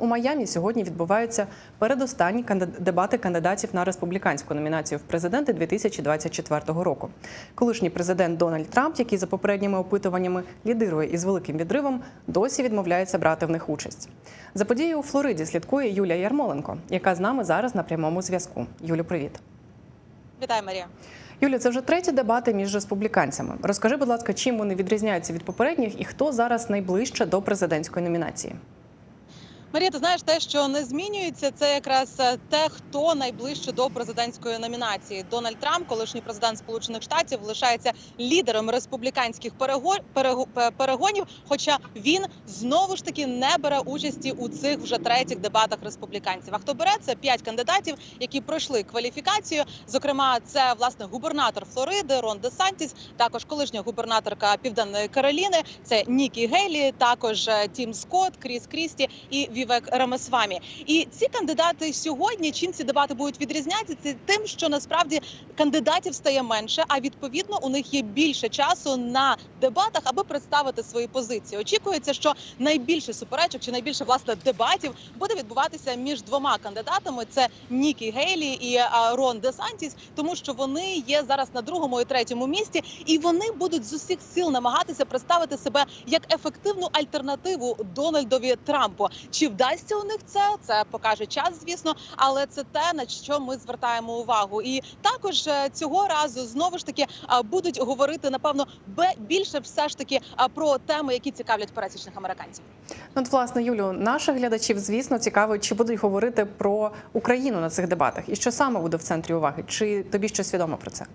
у Майамі сьогодні відбуваються передостанні дебати кандидатів на республіканську номінацію в президенти 2024 року. Колишній президент Дональд Трамп, який за попередніми опитуваннями лідирує із великим відривом, досі відмовляється брати в них участь. За подією у Флориді слідкує Юлія Ярмоленко, яка з нами зараз на прямому зв'язку. Юлю, привіт. Вітаю, Марія. Юлія, це вже треті дебати між республіканцями. Розкажи, будь ласка, чим вони відрізняються від попередніх і хто зараз найближче до президентської номінації? Марія, ти знаєш, те, що не змінюється, це якраз е, те, хто найближче до президентської номінації. Дональд Трамп, колишній президент Сполучених Штатів, лишається лідером республіканських перего- перегонів. Хоча він знову ж таки не бере участі у цих вже третіх дебатах республіканців. А хто бере це п'ять кандидатів, які пройшли кваліфікацію. Зокрема, це власне губернатор Флориди Рон Де Сантіс, також колишня губернаторка Південної Кароліни. Це Нікі Гейлі, також е, Тім Скотт, Кріс Крісті і Вівек Рамесвамі. І ці кандидати сьогодні, чим ці дебати будуть відрізнятися, тим, що насправді кандидатів стає менше, а відповідно у них є більше часу на дебатах, аби представити свої позиції. Очікується, що найбільше суперечок чи найбільше власне дебатів буде відбуватися між двома кандидатами: це Нікі Гейлі і а, Рон Десантіс, тому що вони є зараз на другому і третьому місці, і вони будуть з усіх сил намагатися представити себе як ефективну альтернативу Дональдові Трампу. Чи вдасться у них це? Це покаже час, звісно, але це те на що ми звертаємо увагу. І також е, цього разу знову ж таки будуть говорити напевно більше все ж таки про теми, які цікавлять пересічних американців. Ну, От, власне, Юлю, наших глядачів, звісно, цікаво, чи будуть говорити про Україну на цих дебатах, і що саме буде в центрі уваги? Чи тобі щось відомо про це?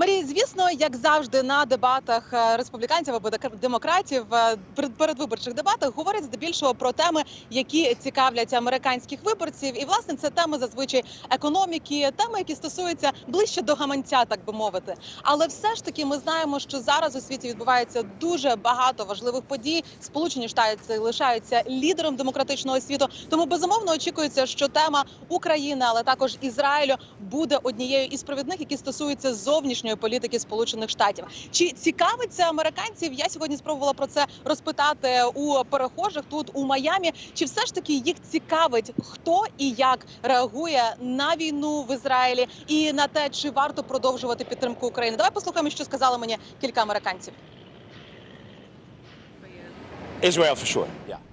Марія, звісно, як завжди на дебатах е, республіканців або демократів е, передвиборчих дебатах говорять здебільшого про теми, які цікавлять американських виборців. І власне це теми зазвичай економіки, теми, які стосуються ближче до гаманця, так би мовити. Але все ж таки ми знаємо, що зараз у світі відбувається дуже багато важливих подій. Сполучені Штати лишаються лідером демократичного світу. Тому безумовно очікується, що тема України, але також Ізраїлю буде однією із провідних, які стосуються зовнішньої політики Сполучених Штатів. Чи цікавиться американців? Я сьогодні спробувала про це розпитати у перехожих тут у Майамі. Чи все ж таки їх цікавить, хто і як реагує на війну в Ізраїлі і на те, чи варто продовжувати підтримку України? Давай послухаємо, що сказали мені кілька американців.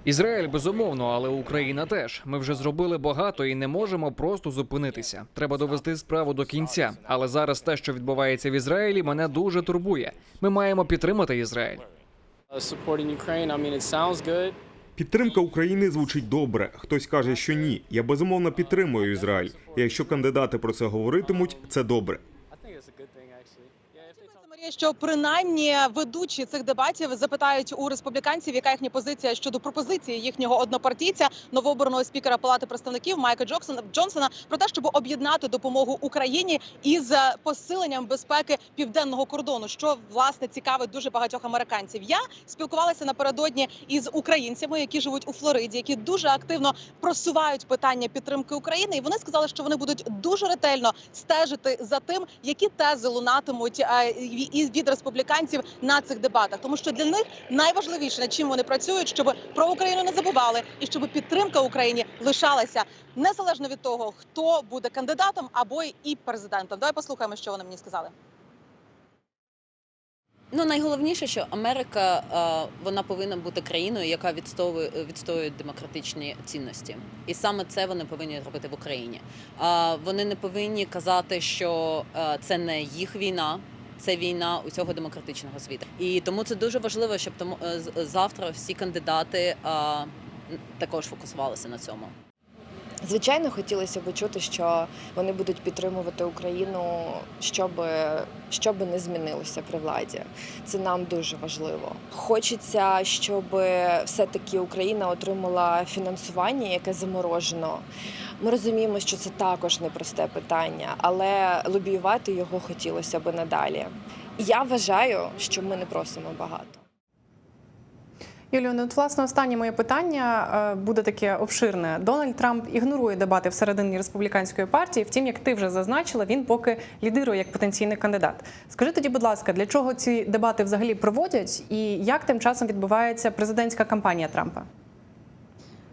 Ізраїль безумовно, але Україна теж. Ми вже зробили багато і не можемо просто зупинитися. Треба довести справу до кінця. Але зараз те, що відбувається в Ізраїлі, мене дуже турбує. Ми маємо підтримати Ізраїль. Підтримка України звучить добре. Хтось каже, що ні. Я безумовно підтримую Ізраїль. І якщо кандидати про це говоритимуть, це добре. Що принаймні ведучі цих дебатів запитають у республіканців, яка їхня позиція щодо пропозиції їхнього однопартійця новообраного спікера Палати представників Майка Джоксона Джонсона про те, щоб об'єднати допомогу Україні із е, посиленням безпеки південного кордону, що власне цікавить дуже багатьох американців. Я спілкувалася напередодні із українцями, які живуть у Флориді, які дуже активно просувають питання підтримки України, і вони сказали, що вони будуть дуже ретельно стежити за тим, які тези лунатимуть е, і і від республіканців на цих дебатах, тому що для них найважливіше над чим вони працюють, щоб про Україну не забували і щоб підтримка Україні лишалася незалежно від того, хто буде кандидатом або і президентом. Давай послухаємо, що вони мені сказали. Ну найголовніше, що Америка е, вона повинна бути країною, яка відстоює відстоює демократичні цінності, і саме це вони повинні робити в Україні. Вони не повинні казати, що е, це не їх війна. Це війна усього демократичного світу, і тому це дуже важливо, щоб тому е, завтра всі кандидати також фокусувалися на цьому. Звичайно, хотілося б чути, що вони будуть підтримувати Україну, щоб, щоб не змінилося при владі. Це нам дуже важливо. Хочеться, щоб все-таки Україна отримала фінансування, яке заморожено. Ми розуміємо, що це також непросте питання, але лобіювати його хотілося б надалі. Я вважаю, що ми не просимо багато. Юлію, ну от, власне останнє моє питання е, буде таке обширне. Дональд Трамп ігнорує дебати всередині республіканської партії. Втім, як ти вже зазначила, він поки лідирує як потенційний кандидат. Скажи тоді, будь ласка, для чого ці дебати взагалі проводять, і як тим часом відбувається президентська кампанія Трампа?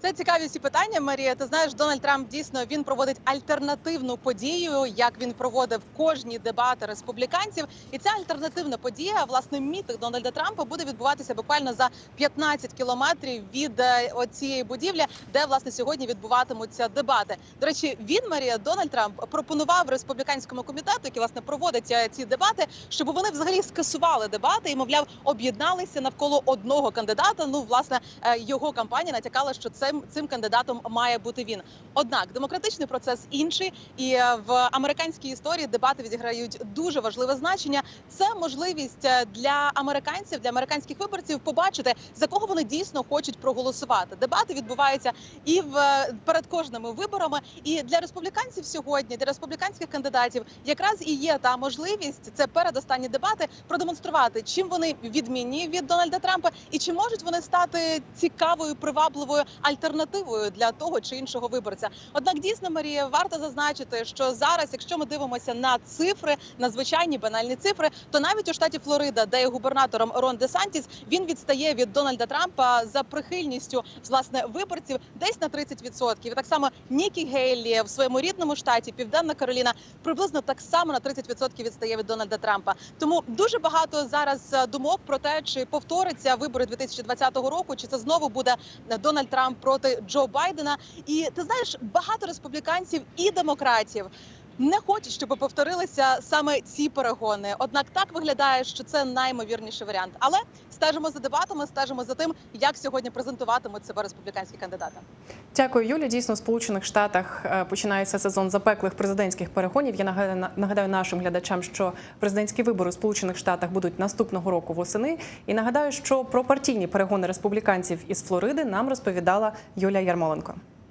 Це цікаві всі питання, Марія. Ти знаєш, Дональд Трамп дійсно він проводить альтернативну подію, як він проводив кожні дебати республіканців. І ця альтернативна подія, власне, мітинг Дональда Трампа буде відбуватися буквально за 15 кілометрів від е, цієї будівлі, де власне сьогодні відбуватимуться дебати. До речі, він Марія Дональд Трамп пропонував республіканському комітету, який власне проводить е, ці дебати, щоб вони взагалі скасували дебати і, мовляв, об'єдналися навколо одного кандидата. Ну, власне, е, його кампанія натякала, що цим цим кандидатом має бути він. Однак демократичний процес інший, і е, в американській історії дебати відіграють дуже важливе значення. Це можливість е, для американців, для американських виборців побачити за кого вони дійсно хочуть проголосувати. Дебати відбуваються і в е, перед кожними виборами. І для республіканців сьогодні, для республіканських кандидатів, якраз і є та можливість це передостанні дебати продемонструвати, чим вони відмінні від Дональда Трампа, і чи можуть вони стати цікавою привабливою альтернативою для того чи іншого виборця. Однак дійсно Марія варто зазначити, що зараз, якщо ми дивимося на цифри, на звичайні банальні цифри, то навіть у штаті Флорида, де є губернатором Рон Де Сантіс, він відстає від Дональда Трампа за прихильністю власне виборців десь на 30%. І так само Нікі Гейлі в своєму рідному штаті, Південна Кароліна, приблизно так само на 30% відстає від Дональда Трампа. Тому дуже багато зараз е, думок про те, чи повториться вибори 2020 року, чи це знову буде Дональд Трамп проти Джо Байдена. І ти знаєш, багато республіканців і демократів. Не хочуть, щоб повторилися саме ці перегони. Однак так виглядає, що це наймовірніший варіант. Але стежимо за дебатами, стежимо за тим, як сьогодні презентуватимуть себе республіканські кандидати. Дякую, Юля. Дійсно, в Сполучених Штатах е, починається сезон запеклих президентських перегонів. Я нагадаю нашим глядачам, що президентські вибори у Сполучених Штатах будуть наступного року восени. І нагадаю, що про партійні перегони республіканців із Флориди нам розповідала Юлія Ярмоленко.